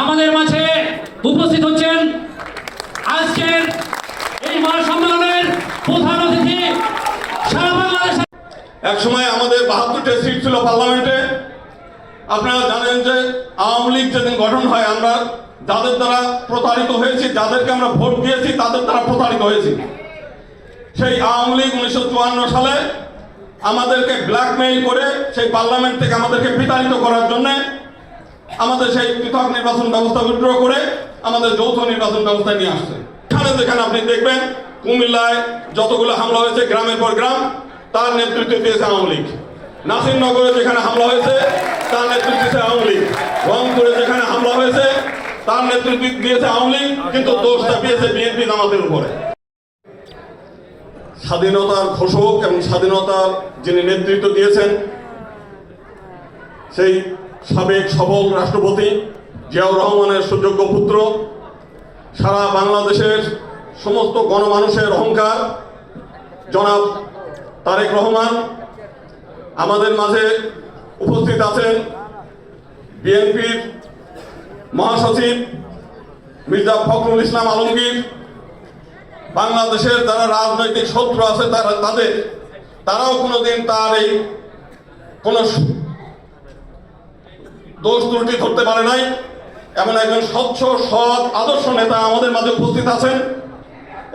আমাদের মাঝে উপস্থিত হচ্ছেন আজকের এই মহাসম্মেলনের প্রধান অতিথি এক সময় আমাদের বাহাত্তরটা সিট ছিল পার্লামেন্টে। আপনারা জানেন যে আওয়ামী লীগ যেদিন গঠন হয়, আমরা যাদের দ্বারা প্রতারিত হয়েছি, যাদেরকে আমরা ভোট দিয়েছি, তাদের দ্বারা প্রতারিত হয়েছি। সেই আওয়ামী লীগ উনিশশো চুয়ান্ন সালে আমাদেরকে ব্ল্যাকমেইল করে সেই পার্লামেন্ট থেকে আমাদেরকে বিতাড়িত করার জন্য আমাদের সেই পৃথক নির্বাচন ব্যবস্থা উইথড্র করে আমাদের যৌথ নির্বাচন ব্যবস্থা নিয়ে আসছে। এখানে যেখানে আপনি দেখবেন, কুমিল্লায় যতগুলো হামলা হয়েছে গ্রামের পর গ্রাম, তার নেতৃত্ব দিয়েছে আওয়ামী লীগ। নাসিরনগরে যেখানে হামলা হয়েছে, তার নেতৃত্ব দিয়েছে আওয়ামী লীগ। রংপুরে যেখানে হামলা হয়েছে, তার নেতৃত্ব দিয়েছে আওয়ামী লীগ, কিন্তু দোষটা দিয়েছে বিএনপি জামাতের উপরে। স্বাধীনতার ঘোষক এবং স্বাধীনতার যিনি নেতৃত্ব দিয়েছেন, সেই সাবেক সবল রাষ্ট্রপতি জিয়াউর রহমানের সুযোগ্য পুত্র, সারা বাংলাদেশের সমস্ত গণমানুষের অহংকার। জনাব তারেক রহমান, আমাদের মাঝে উপস্থিত আছেন বিএনপির মহাসচিব মির্জা ফখরুল ইসলাম আলমগীর। বাংলাদেশের যারা রাজনৈতিক শত্রু আছে তারা তাদের তারাও কোনোদিন তার এই কোনো দোষ ত্রুটি ধরতে পারে নাই। এমন একজন স্বচ্ছ, সৎ, আদর্শ নেতা আমাদের মাঝে উপস্থিত আছেন।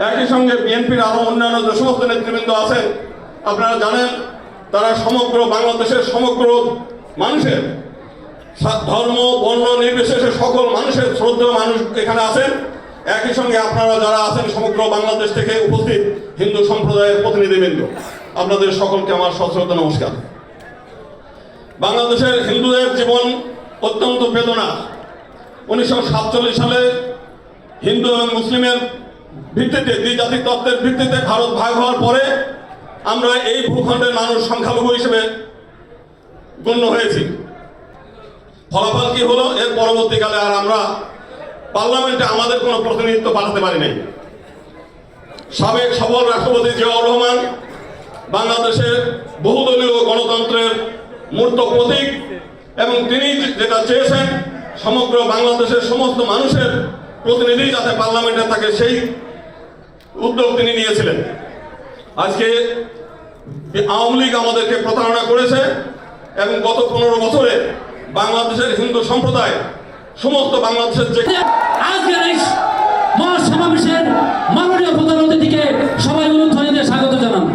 একই সঙ্গে বিএনপির আরও অন্যান্য যে সমস্ত নেতৃবৃন্দ আছেন, আপনারা জানেন, তারা সমগ্র বাংলাদেশের সমগ্র মানুষের ধর্ম, বর্ণ নির্বিশেষে সকল মানুষের শ্রদ্ধেয় মানুষ এখানে আছেন। একই সঙ্গে আপনারা যারা আছেন সমগ্র বাংলাদেশ থেকে উপস্থিত হিন্দু সম্প্রদায়ের প্রতিনিধিবৃন্দ, আপনাদের সকলকে আমার সশ্রদ্ধ নমস্কার। বাংলাদেশের হিন্দুদের জীবন অত্যন্ত বেদনা। উনিশশো সাতচল্লিশ সালে হিন্দু এবং মুসলিমের ভিত্তিতে, দ্বিজাতিক তত্ত্বের ভিত্তিতে ভারত ভাগ হওয়ার পরে আমরা এই ভূখণ্ডের মানুষ সংখ্যালঘু হিসেবে গণ্য হয়েছি। ফলাফল কি হলো? এর পরবর্তীকালে আর আমরা পার্লামেন্টে আমাদের কোনো প্রতিনিধিত্ব পাঠাতে পারি নাই। সাবেক সবল রাষ্ট্রপতি জিয়াউর রহমান বাংলাদেশের বহুদলীয় গণতন্ত্রের মূর্ত প্রতীক এবং তিনি যেটা চেয়েছেন, সমগ্র বাংলাদেশের সমস্ত মানুষের প্রতিনিধি যাতে পার্লামেন্টে থাকে, সেই উদ্যোগ তিনি নিয়েছিলেন। আজকে আওয়ামী লীগ আমাদেরকে প্রতারণা করেছে এবং গত পনেরো বছরে বাংলাদেশের হিন্দু সম্প্রদায়, সমস্ত বাংলাদেশের যে মহাসমাবেশের মাননীয় প্রধান অতিথিকে সবাই অনুধ্বনি দিয়ে স্বাগত জানান।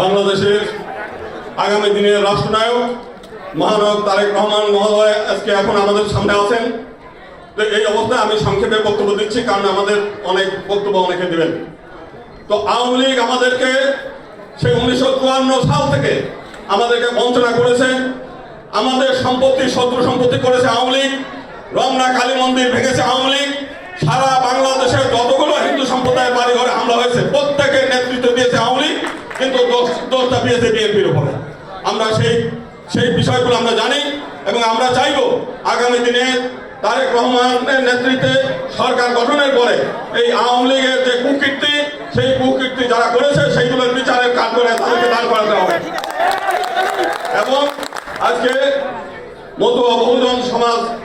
বাংলাদেশের আগামী দিনের রাষ্ট্রনায়ক মহানায়ক তারেক রহমান মহোদয় আজকে এখন আমাদের সামনে আছেন। তো এই অবস্থায় আমি সংক্ষেপে বক্তব্য দিচ্ছি, কারণ আমাদের অনেক বক্তব্য অনেকে দিবেন। তো আওয়ামী লীগ আমাদেরকে সেই উনিশশো চুয়ান্ন সাল থেকে আমাদেরকে বঞ্চনা করেছে। আমাদের সম্পত্তি, শত্রু সম্পত্তি করেছে আওয়ামী লীগ। রমনা কালী মন্দির ভেঙেছে আওয়ামী লীগ। সারা বাংলাদেশের যতগুলো হিন্দু সম্প্রদায়ের বাড়ি ঘরে হামলা হয়েছে প্রত্যেকের নেতৃত্ব দিয়েছে আওয়ামী লীগ কিন্তু দোষ- দোষটা বিএনপির উপরে। আমরা সেই সেই বিষয়গুলো আমরা জানি এবং আমরা চাইব আগামী দিনে তারেক রহমানের নেতৃত্বে সরকার গঠনের পরে এই আওয়ামী লীগের যে কুকীর্তি, সেই কুকীর্তি যারা করেছে, সেইগুলোর বিচারের কাজ করে তাদেরকে দাঁড় করাতে হবে। এবং আজকে মতুয়া বহুজন সমাজ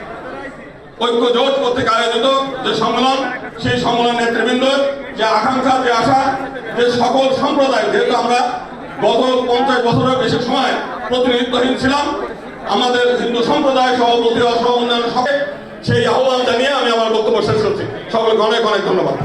ঐক্য জোট কর্তৃক আয়োজিত যে সম্মেলন, সেই সম্মেলন নেতৃবৃন্দ, যে আকাঙ্ক্ষা, যে আশা, যে সকল সম্প্রদায়, যেহেতু আমরা গত পঞ্চাশ বছরের বেশি সময় প্রতিনিধিত্বহীন ছিলাম। আমাদের হিন্দু সম্প্রদায় সহ প্রতিভা সহ অন্যান্য সবাই সেই আহ্বান জানিয়ে আমি আমার বক্তব্য শেষ করছি। সকলকে অনেক অনেক ধন্যবাদ।